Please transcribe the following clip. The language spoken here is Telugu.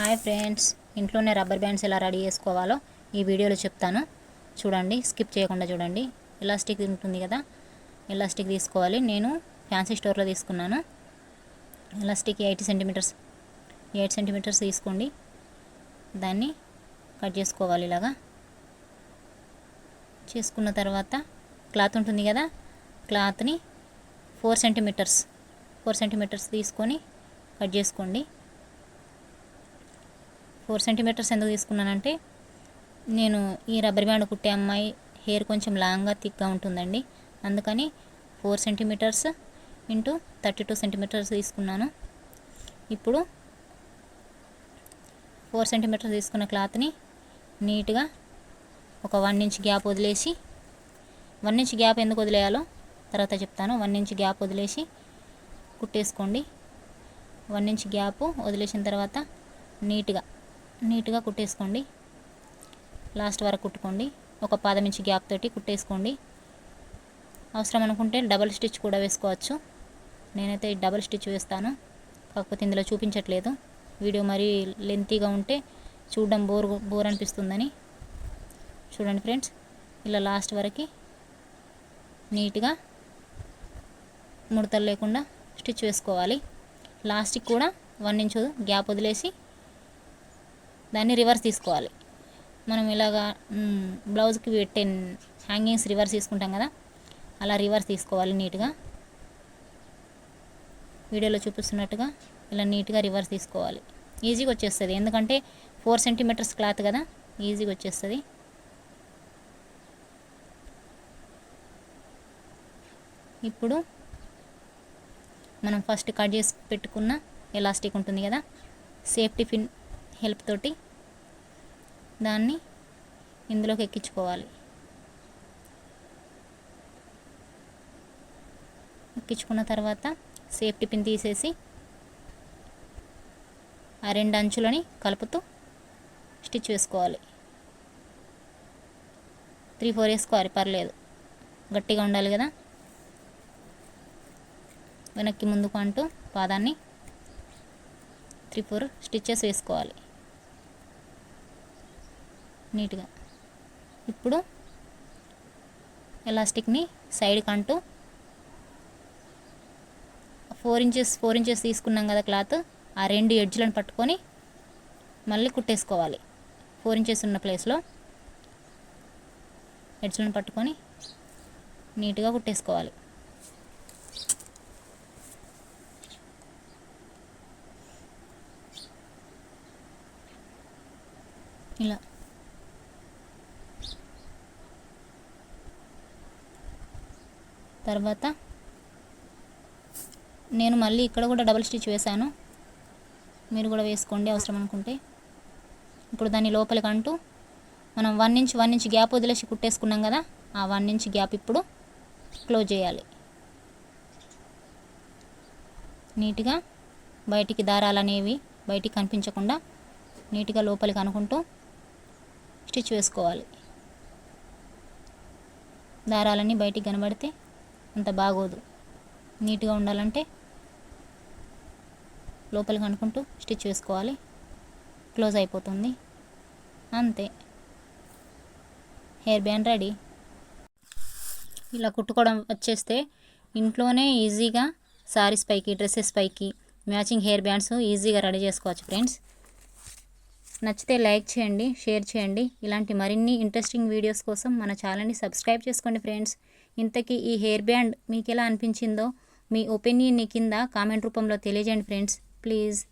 Hi friends. ఇంట్లోనే రబ్బర్ బ్యాండ్స్ ఎలా రెడీ చేసుకోవాలో ఈ వీడియోలో చెప్తాను. చూడండి స్కిప్ చేయకుండా చూడండి. ఎలాస్టిక్ ఉంటుంది కదా ఎలాస్టిక్ తీసుకోవాలి. నేను ఫ్యాన్సీ స్టోర్లో తీసుకున్నాను. Elastic eighty centimetres eight centimetres తీసుకోండి. దాన్ని కట్ చేసుకోవాలి ఇలాగా. చేసుకున్న తర్వాత క్లాత్ ఉంటుంది కదా క్లాత్ని ఫోర్ సెంటీమీటర్స్ ఫోర్ సెంటీమీటర్స్ తీసుకొని కట్ చేసుకోండి. ఫోర్ సెంటీమీటర్స్ ఎందుకు తీసుకున్నానంటే నేను ఈ రబ్బర్ బ్యాండ్ కుట్టే అమ్మాయి హెయిర్ కొంచెం లాంగ్గా థిక్గా ఉంటుందండి. అందుకని four centimetres into thirty two centimetres తీసుకున్నాను. ఇప్పుడు ఫోర్ సెంటీమీటర్స్ తీసుకున్న క్లాత్ని నీట్గా ఒక వన్ ఇంచ్ గ్యాప్ వదిలేసి వన్ ఇంచ్ గ్యాప్ ఎందుకు వదిలేయాలో తర్వాత చెప్తాను. వన్ ఇంచ్ గ్యాప్ వదిలేసి కుట్టేసుకోండి. వన్ ఇంచ్ గ్యాప్ వదిలేసిన తర్వాత నీట్గా నీట్గా కుట్టేసుకోండి. లాస్ట్ వరకు కుట్టుకోండి. ఒక పాదం గ్యాప్ తోటి కుట్టేసుకోండి. అవసరం అనుకుంటే డబల్ స్టిచ్ కూడా వేసుకోవచ్చు. నేనైతే డబల్ స్టిచ్ వేస్తాను. కాకపోతే ఇందులో చూపించట్లేదు. వీడియో మరీ లెంతీగా ఉంటే చూడడం బోర్ బోర్ అనిపిస్తుందని. చూడండి ఫ్రెండ్స్ ఇలా లాస్ట్ వరకు నీట్గా ముడతలు లేకుండా స్టిచ్ వేసుకోవాలి. లాస్ట్కి కూడా వన్ ఇంచ్ గ్యాప్ వదిలేసి దాన్ని రివర్స్ తీసుకోవాలి. మనం ఇలాగా బ్లౌజ్కి పెట్టే హ్యాంగింగ్స్ రివర్స్ తీసుకుంటాం కదా అలా రివర్స్ తీసుకోవాలి నీట్గా. వీడియోలో చూపిస్తున్నట్టుగా ఇలా నీట్గా రివర్స్ తీసుకోవాలి. ఈజీగా వచ్చేస్తుంది. ఎందుకంటే ఫోర్ సెంటీమీటర్స్ క్లాత్ కదా ఈజీగా వచ్చేస్తుంది. ఇప్పుడు మనం ఫస్ట్ కట్ చేసి పెట్టుకున్న ఎలాస్టిక్ ఉంటుంది కదా సేఫ్టీ పిన్ హెల్ప్ తోటి దాన్ని ఇందులోకి ఎక్కించుకోవాలి. ఎక్కించుకున్న తర్వాత సేఫ్టీ పిన్ తీసేసి ఆ రెండు అంచులని కలుపుతూ స్టిచ్ వేసుకోవాలి. త్రీ ఫోర్ వేసుకోవాలి పర్లేదు. గట్టిగా ఉండాలి కదా. వెనక్కి ముందుకు అంటూ పాదాన్ని త్రీ ఫోర్ స్టిచ్చెస్ వేసుకోవాలి. నీట్గా. ఇప్పుడు ఎలాస్టిక్ని సైడ్కి అంటూ ఫోర్ ఇంచెస్ ఫోర్ ఇంచెస్ తీసుకున్నాం కదా క్లాత్ ఆ రెండు ఎడ్జ్లను పట్టుకొని మళ్ళీ కుట్టేసుకోవాలి. ఫోర్ ఇంచెస్ ఉన్న ప్లేస్లో ఎడ్జ్లను పట్టుకొని నీట్గా కుట్టేసుకోవాలి. ఇలా. తర్వాత నేను మళ్ళీ ఇక్కడ కూడా డబుల్ స్టిచ్ వేశాను. మీరు కూడా వేసుకోండి అవసరం అనుకుంటే. ఇప్పుడు దాన్ని లోపలికి అంటూ. మనం one inch one inch gap వదిలేసి కుట్టేసుకున్నాం కదా ఆ వన్ ఇంచ్ గ్యాప్ ఇప్పుడు క్లోజ్ చేయాలి. నీట్గా బయటికి దారాలు అనేవి బయటికి కనిపించకుండా నీట్గా లోపలికి అనుకుంటూ స్టిచ్ వేసుకోవాలి. దారాలన్నీ బయటికి కనబడితే అంత బాగోదు. నీట్గా ఉండాలంటే లోపలికి అనుకుంటూ స్టిచ్ వేసుకోవాలి. క్లోజ్ అయిపోతుంది. అంతే. Hair band ready. ఇలా కుట్టుకోవడం వచ్చేస్తే ఇంట్లోనే ఈజీగా సారీస్ పైకి డ్రెస్సెస్ పైకి మ్యాచింగ్ హెయిర్ బ్యాండ్స్ ఈజీగా రెడీ చేసుకోవచ్చు ఫ్రెండ్స్. నచ్చితే లైక్ చేయండి షేర్ చేయండి. ఇలాంటి మరిన్ని ఇంట్రెస్టింగ్ వీడియోస్ కోసం మన ఛానల్ని సబ్స్క్రైబ్ చేసుకోండి ఫ్రెండ్స్. ఇంతకీ ఈ హెయిర్ బ్యాండ్ మీకు ఎలా అనిపించిందో మీ ఒపీనియన్ని కింద కామెంట్ రూపంలో తెలియజేయండి ఫ్రెండ్స్. ప్లీజ్.